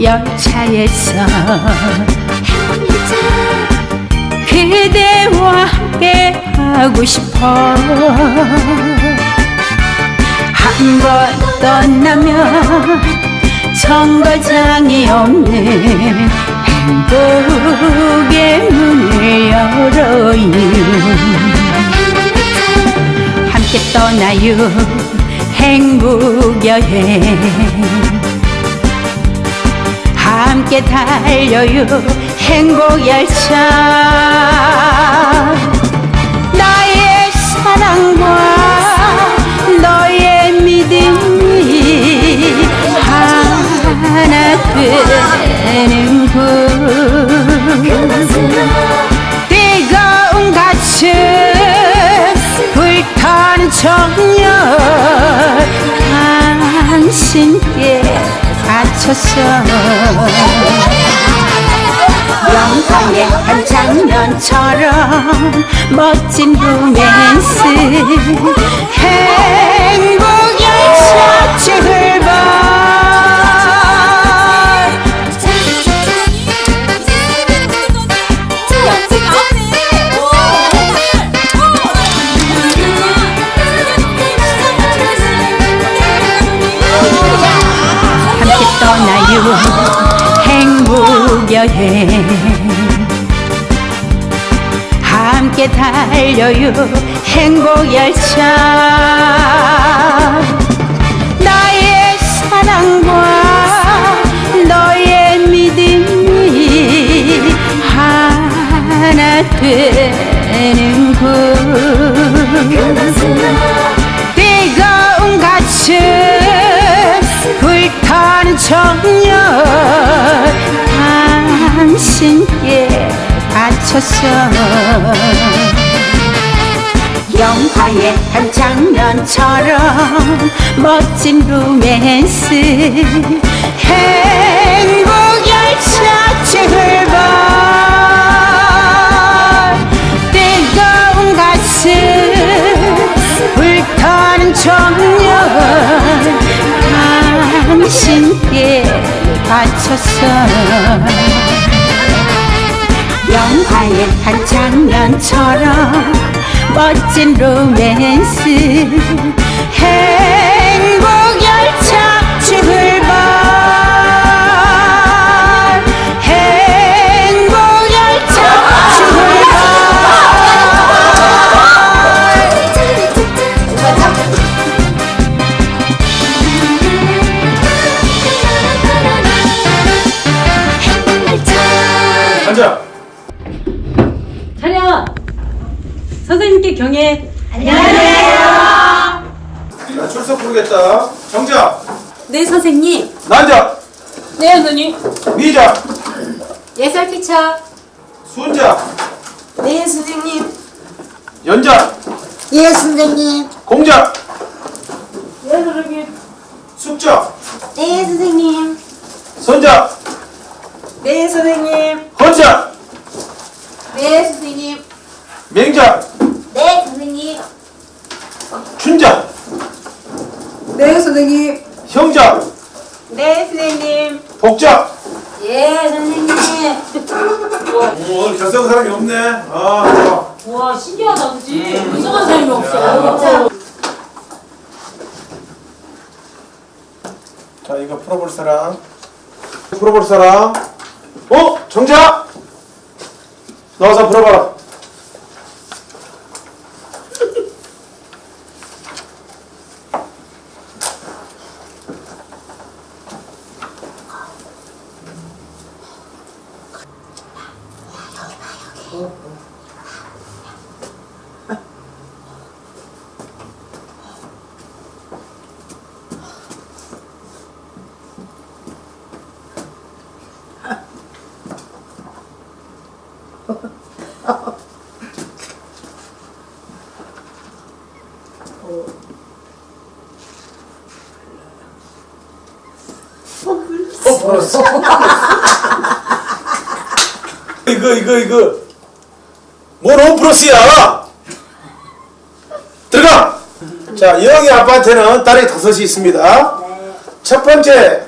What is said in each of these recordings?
열차에서 그대와 함께 하고 싶어. 한 번 떠나면 정거장이 없는 행복의 문을 열어요 함께 떠나요. 행복 여행 함께 달려요. 행복 열차. 나의 사랑과 너의 믿음이 하나 되는군. 뜨거운 가슴 불타는 청년 당신께 바쳤어. 영화의 한 장면처럼 멋진 로맨스. 행복 열차 출발 함 달려요 행복 열차. 나의 사랑과 너의 믿음이 하나 되는군 뜨거운 가슴 불타는 청년 당신께 바쳤어 영화의 한 장면처럼 멋진 로맨스. 행복 열차 출발 뜨거운 가슴 불타는 청년 당신께 바쳤어 영화의 한 장면처럼 멋진 로맨스 네, 선생님. 선자, 네, 선생님. 헌자, 네, 선생님. 맹자, 네, 선생님. 춘자, 네, 선생님. 형자, 네, 선생님. 복자. 예, 선생님. 오, 결석한 사람이 없네. 아, 좋아. 와, 신기하다, 그지? 이상한 사람이 없어. 자, 이거 풀어볼 사람. 풀어볼 사람. 어? 정자! 나와서 풀어봐라. 어, 풀었어. 이거, 이거. 뭐 플러스야! 들어가! 자, 여영이 아빠한테는 딸이 다섯이 있습니다. 첫 번째,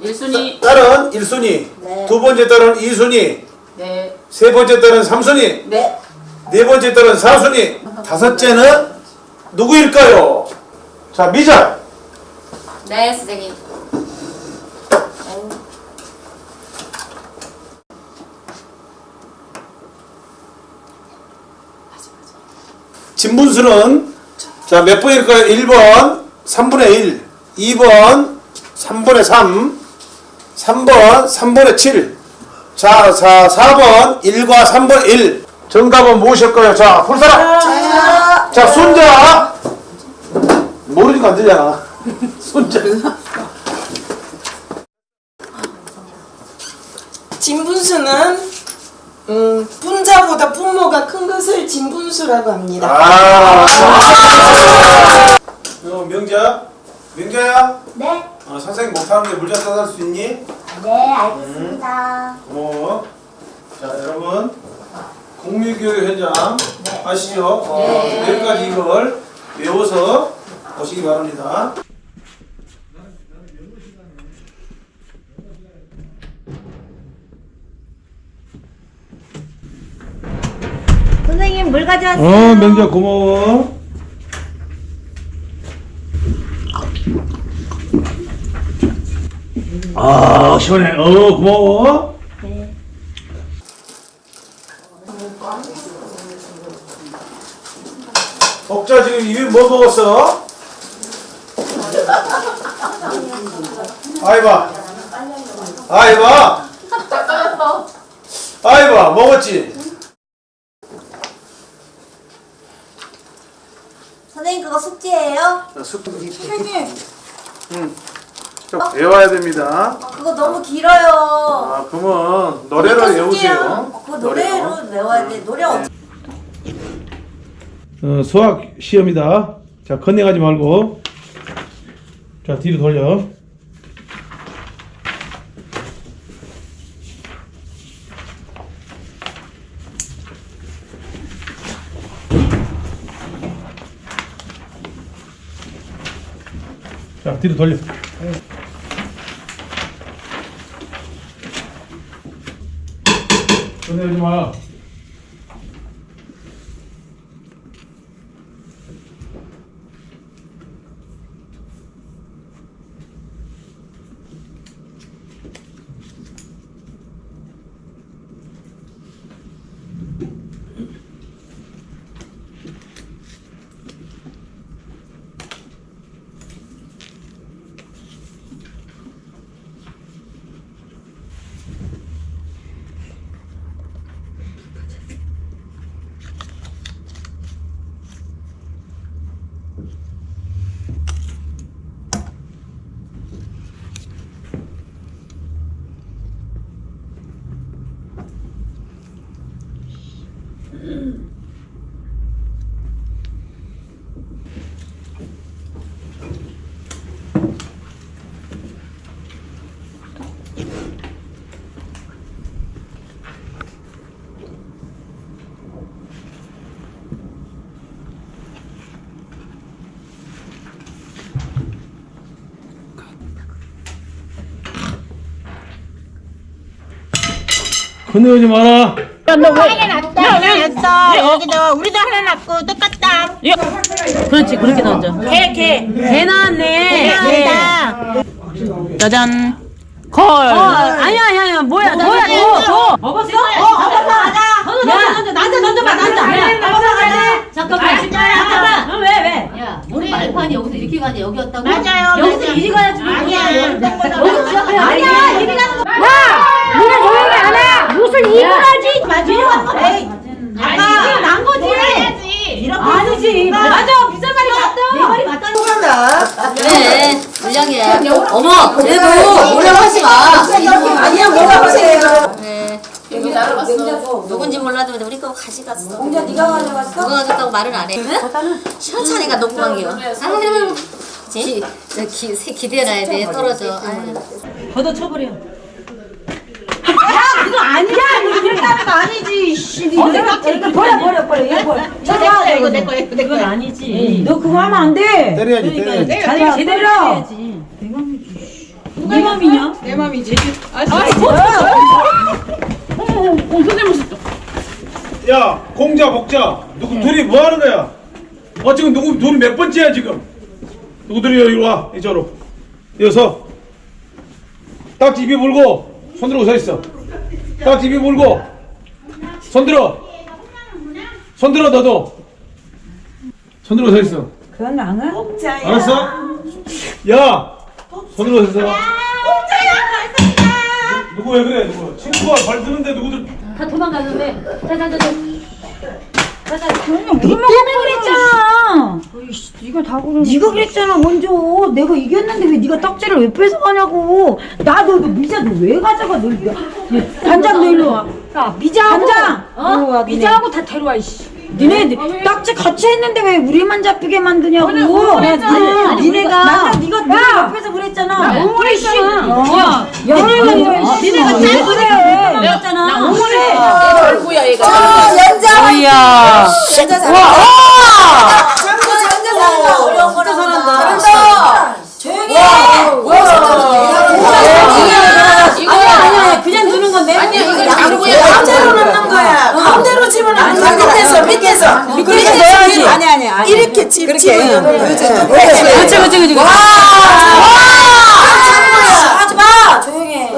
일순위. 딸은 1순위, 네. 두 번째 딸은 2순위, 네. 세 번째 딸은 3순위, 네. 네 번째 딸은 4순위, 다섯째는 누구일까요? 자, 미자. 네, 선생님. 진분수는 자, 몇 번일까요? 1번 3분의 1, 2번 3분의 3, 3번 3분의 7. 자, 자 4번 1과 3분의 1. 정답은 무엇일까요? 자, 풀 사람. 자, 순자. 모르니까 안 되잖아. 순자. 진분수는 음, 분자보다 분모가 큰 것을 진분수라고 합니다. 아. 어, 명자. 명자야. 네. 어, 선생님 못하는데 물자 떠날 수 있니? 네, 알겠습니다. 고마워. 자, 여러분. 공유교육 현장 아시죠? 어, 내일까지 이걸 외워서 오시기 바랍니다. 선생님, 물 가져왔어요. 어, 명자 고마워. 아, 시원해. 어, 고마워. 먹자 지금 입에 뭐 먹었어? 아이봐. 아이봐. 아이봐 먹었지? 선생님, 그거 숙제예요? 선생님. 응. 좀 외워야 됩니다. 어, 그거 너무 길어요. 아, 그러면 노래로. 외우세요. 어, 그거 노래로 외워야 돼. 노래 어떻게 어, 수학 시험이다. 자, 컨닝하지 말고. 자, 뒤로 돌려. 뒤로 돌려. 꺼내지 마. 건네오지 마라. 하나 놨어 여기도 우리도 하나 놨고 똑같다 그렇지, 그렇게 던져. 개 개 개 나왔네. 개다 짜잔. 걸. 아니야, 아니야, 아니야. 뭐야, 뭐야, 줘, 줘. 먹었어? 어, 먹었어, 가자. 던져, 던져, 던져, 던져봐, 던져. 야, 잠깐만, 잠깐만. 어, 왜, 왜? 야, 우리 알판이 여기서 이렇게 가냐 여기였다고? 맞아요 여기서. 이리 가야지. 아니야 여기 시작해. 아니야 이리 가는 거 와! 니네 조용히 안 해 무슨 이리 가지 맞아 아까 난 거지 아니지. 맞아, 비싼 말이 맞다. 내 말이 맞다는 거. 한다. 그래, 불량해. 어머, 그래도 몰라하지 마. 아니야, 물어보세요. 네. 여기 나가봤어. 누군지 몰라도 우리 거 가져갔어. 공자 네가 가져갔어? 누가 가져갔다고 말은 안 해. 시원찮으니까 녹방이요. 아유, 그치? 저 기, 새 기대해놔야 돼. 떨어져. 걷어쳐버려. 그거 아니야. 이거 그렇게 하는 거 아니지 씨. 이거 버려 버려 버려. 이거 버려. 저거 이거 내 거야 그건 아니지. 너 그거 하면 안 돼. 때려야지, 때려야지. 자기가 제대로 해야지. 네 맘이냐? 내 맘이지. 아, 야? 공자 복자. 누구 둘이 뭐 하는 거야? 어 지금 누구 둘이 몇 번째야 지금? 누구들이 여기 와 이쪽으로 여서. 딱지 입이 물고 손 들고 서 있어 딱지 입이 물고. 손 들어. 손 들어 너도. 손 들고 서 있어. 그건 안 해? 알았어? 야손 들고 서 있어. 누구 왜 그래? 누구 친구가 발 드는데 누구들 다 도망갔는데. 자자자자. 우리 때문에 그랬잖아. 이거 다 그러는. 네가 그랬잖아 먼저. 내가 이겼는데 왜 네가 딱지를 왜 뺏어가냐고. 나너 너 미자 너 왜 가져가 너. 너- 단장 너 일로 와. 야 미자하고 단장. 어? 미자하고 다 데려와 이씨. 니네 딱지 같이 했는데 왜 우리만 잡히게 만드냐고. 야, 니네, 니네가 나랑 네가 네가 옆에서 그랬잖아. 옹호했잖아. 야, 야, 니네가 니네가 잘 그래. 그랬잖아. 나 옹호해. 얼굴야 얘가. 어, 연장. 어이야. 연장 잘한다. 연장 잘한다. 어려운 거라 잘한다. 잘한다. 조용히 해. 아니야 아니야 그냥 누는 건데. 아니야 이거 양구야 가운데로 넣는 거야. 가운데로 치면 안 돼. 밑에서 밑에서 밑에서 넣어야지. 아니 아니 아니. 이렇게 치 치면. 그렇지 그렇지 그렇지 그렇지. 하지 마. 조용히 해.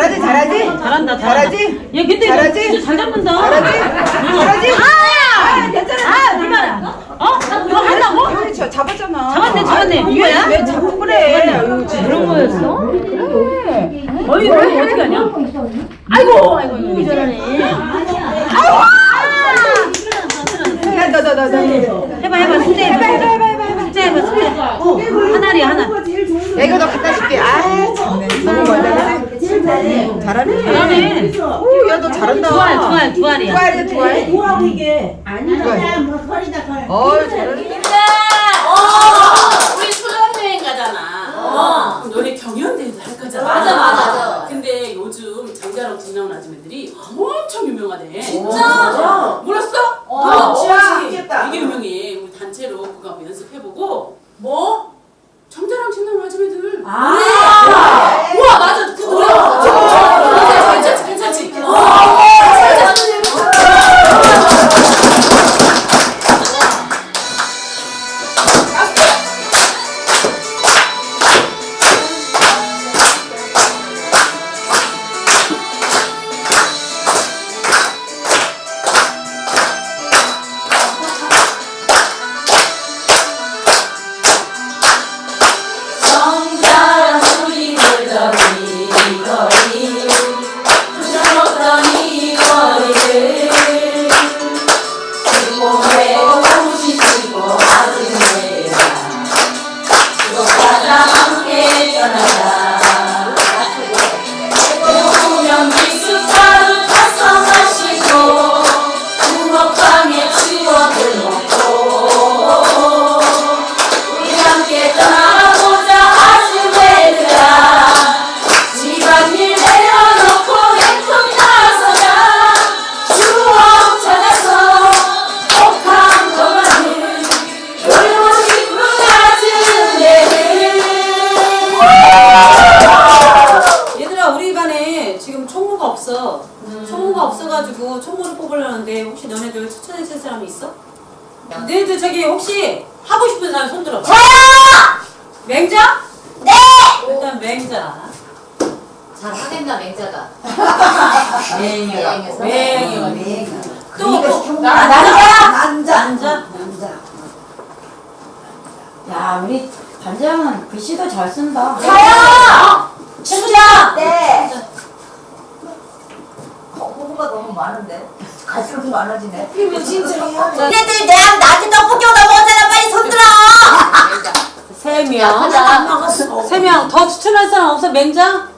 잘하지 잘하지. 잘한다 잘한다. 잘하지? 얘 근데 잘하지? 진짜 잘 잡는다. 잘하지. 아야. 괜찮아. 아 얼마나? 어? 이거 한다고? 저 잡았잖아. 잡았네 잡았네. 이거야? 왜 자꾸 그래? 그런 거였어? 어이 이거 어떻게 하냐? 아이고 아이고 이거 잘하네. 너너 너 너. 해봐 해봐 숙제 해봐 해봐 해봐 해봐 숙제 해봐 숙제. 하나리야 하나. 야 이거 너 갖다 줄게. 아? 잘하네. 잘하네. 야너 잘한다. 두 알, 두 알, 두 알이야. 두 알이야 두 알. 뭐라고 이게? 어 잘하네. 우리 수련여행 가잖아. 그럼 너네 경연대회도 할 거잖아. 맞아, 맞아. 근데 요즘 장자랑 군나온 아줌마들이 엄청 유명하대. 진짜? 몰랐어? 어, 진짜. 되게 유명해. 우리 단체로 그거 연습해보고. 뭐? 장자랑 진나온 아줌마들. 아. 혹시 하고 싶은 사람 손 들어봐. 저요! 맹자? 네! 일단 맹자. 잘 하겠나 맹자가. 맹이가. 맹에서. 맹이가. 또 뭐? 나 남자. 남자? 남자. 야 우리 반장은 글씨도 잘 쓴다. 가요. 진짜. 네. 홍보가 너무 많은데 갈수록 많아지네. 얘네들 내랑 나한테 떡볶이 오다 먹었잖아. 빨리 손 들어. 세 명. 세 명. 더 추천할 사람 없어? 맹자?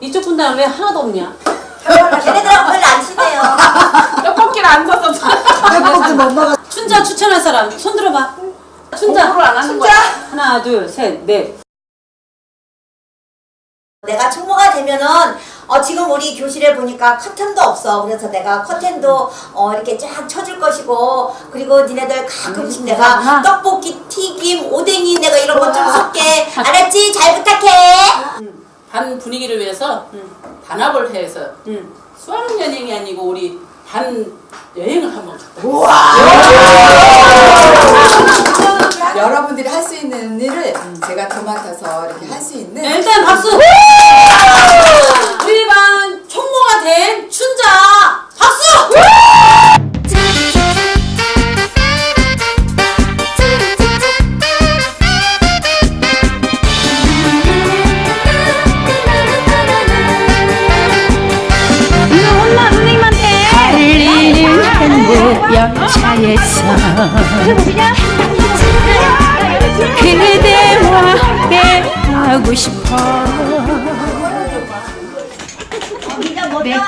이쪽 분단 왜 하나도 없냐? 얘네들하고 별로 안 친해요. 떡볶이를 안 사서. 춘자 추천할 사람 손 들어봐. 춘자. 공부를 안 하는 거야. 하나, 둘, 셋, 넷. 내가 총무가 되면은 어 지금 우리 교실에 보니까 커튼도 없어. 그래서 내가 커튼도 어 이렇게 쫙 쳐줄 것이고 그리고 니네들 가끔씩 내가 떡볶이, 튀김, 오뎅이 내가 이런 거 좀 섞어 알았지? 잘 부탁해. 반 분위기를 위해서 단합을 해서 수학 여행이 아니고 우리 반 여행을 한번 갔다 여러분들이 할 수 있는 일을 제가 도맡아서 이렇게 할 수 있는 네, 일단 박수. 우리 반 총무가 된 춘자 박수. 달리는 행복 열차에서 하고 싶어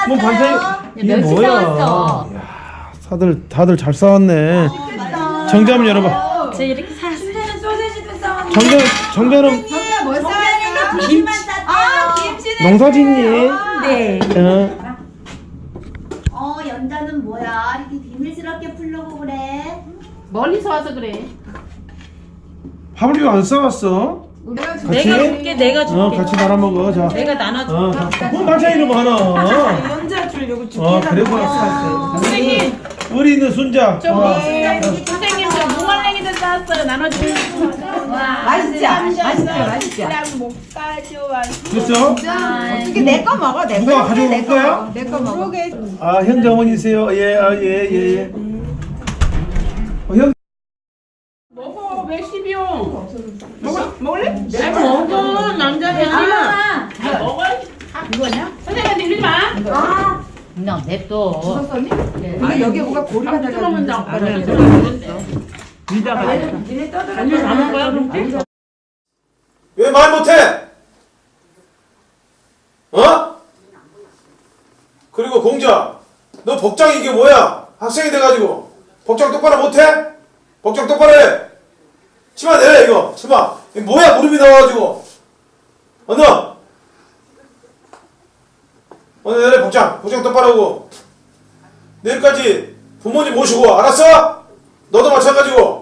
뭐 반찬 이게 뭐야? 야, 다들 다들 잘 싸웠네. 정자 한번 열어봐. 저 이렇게 사스테는 소세지도 싸웠는데 정자 정자는 뭐 싸웠는데 김만 쌌대요. 김치는 농사짓니? 네. 어. 어, 연자는 뭐야? 이렇게 비밀스럽게 풀려고 그래. 멀리서 와서 그래. 밥을 이거 안 싸웠어? 내가 줄게 내가 줄게. 어, 같이 나눠 먹어. 자. 내가 나눠줄게. 어, 자. 뭐 반찬 이런 거 하나. 연자 주려고 줄게. 어, 그래서 싸웠어. 우리 우리 있는 순자. 어. 선생님 저 무말랭이도 싸왔어요. 나눠주세요. 맛있지? 맛있죠? 맛있죠? 됐어? 어떻게 내 거 먹어? 내 누가 가져올 거야? 내거 먹어. 아, 현자 어머니세요? 예, 아, 예, 예, 예. 어, 현 먹어 맥시비용 잘 먹어. 남자잖아. 잘 먹어. 이거냐? 선생님한테 이러지 마. 그냥 냅둬. 아 여기 뭐가 고리가 그러면 나왜말 못해? 어? 그리고 공자, 너 복장 이게 뭐야? 학생이 돼가지고. 복장 똑바로 못해? 복장 똑바로 해. 치마 내려 이거. 치마. 이게 뭐야 무릎이 나와가지고. 어 너. 오늘 내려 복장. 복장 똑바로 하고. 내일까지 부모님 모시고 알았어? 너도 마찬가지고.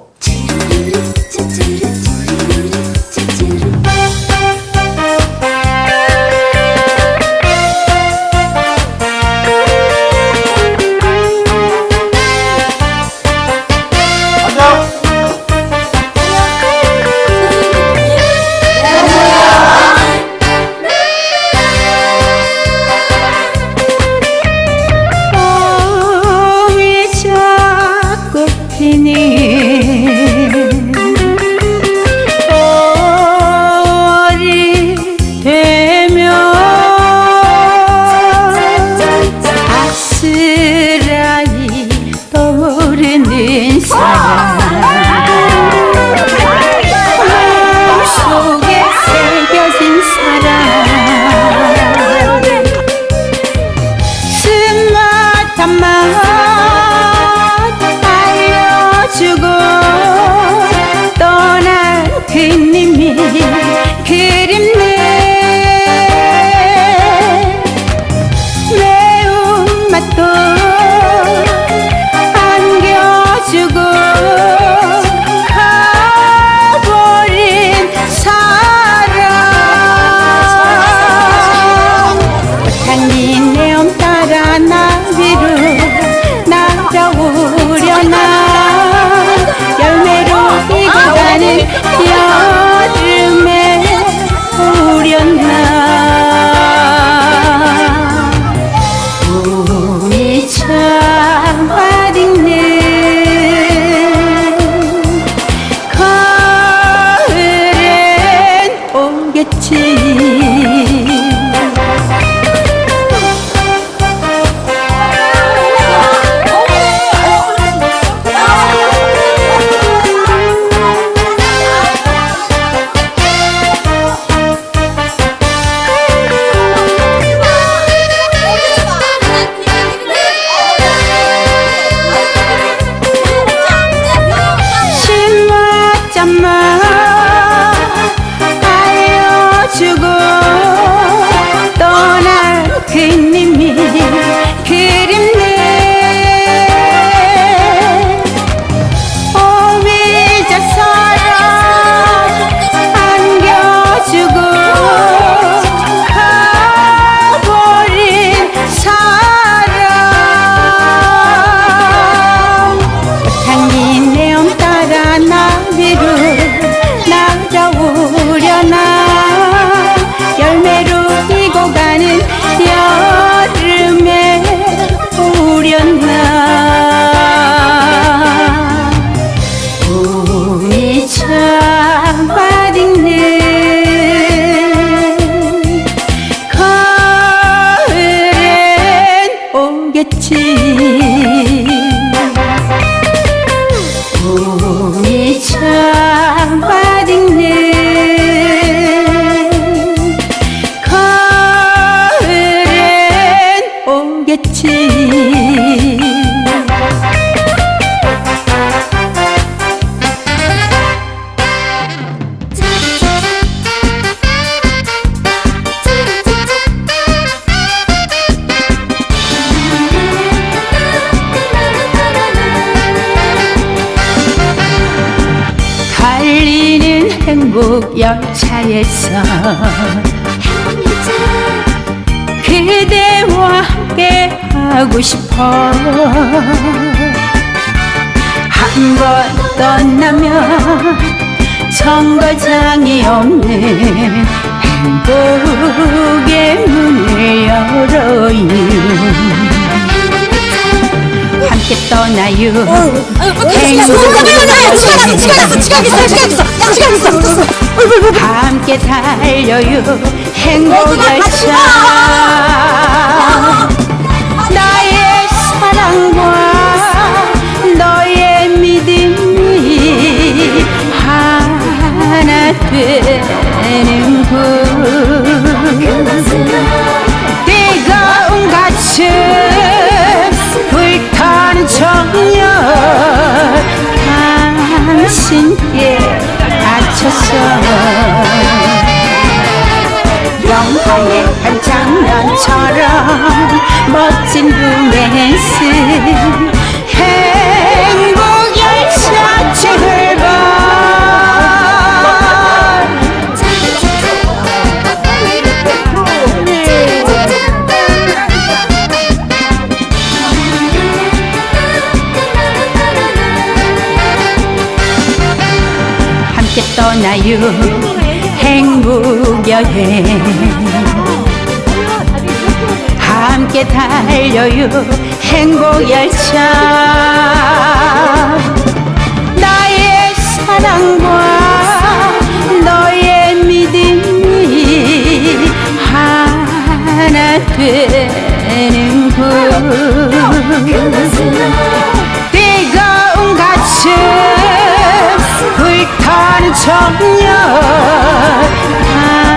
一切。 한 번 떠나면 정거장이 없는 행복의 문을 열어요 함께 떠나요 함께 달려요 행복 열차 되는 곳 뜨거운 가슴 불타는 정열 당신께 맞춰서 영화의 한 장면처럼 멋진 로맨스 떠나요. 행복 여행. 함께 달려요. 행복 열차. 나의 사랑과 너의 믿음이 하나 되는 곳. 뜨거운 가슴 불타는 정열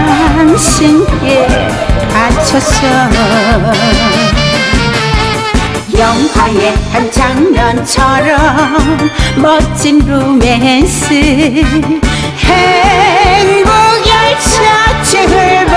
당신께 맞춰서 영화의 한 장면처럼 멋진 로맨스 행복 열차 출발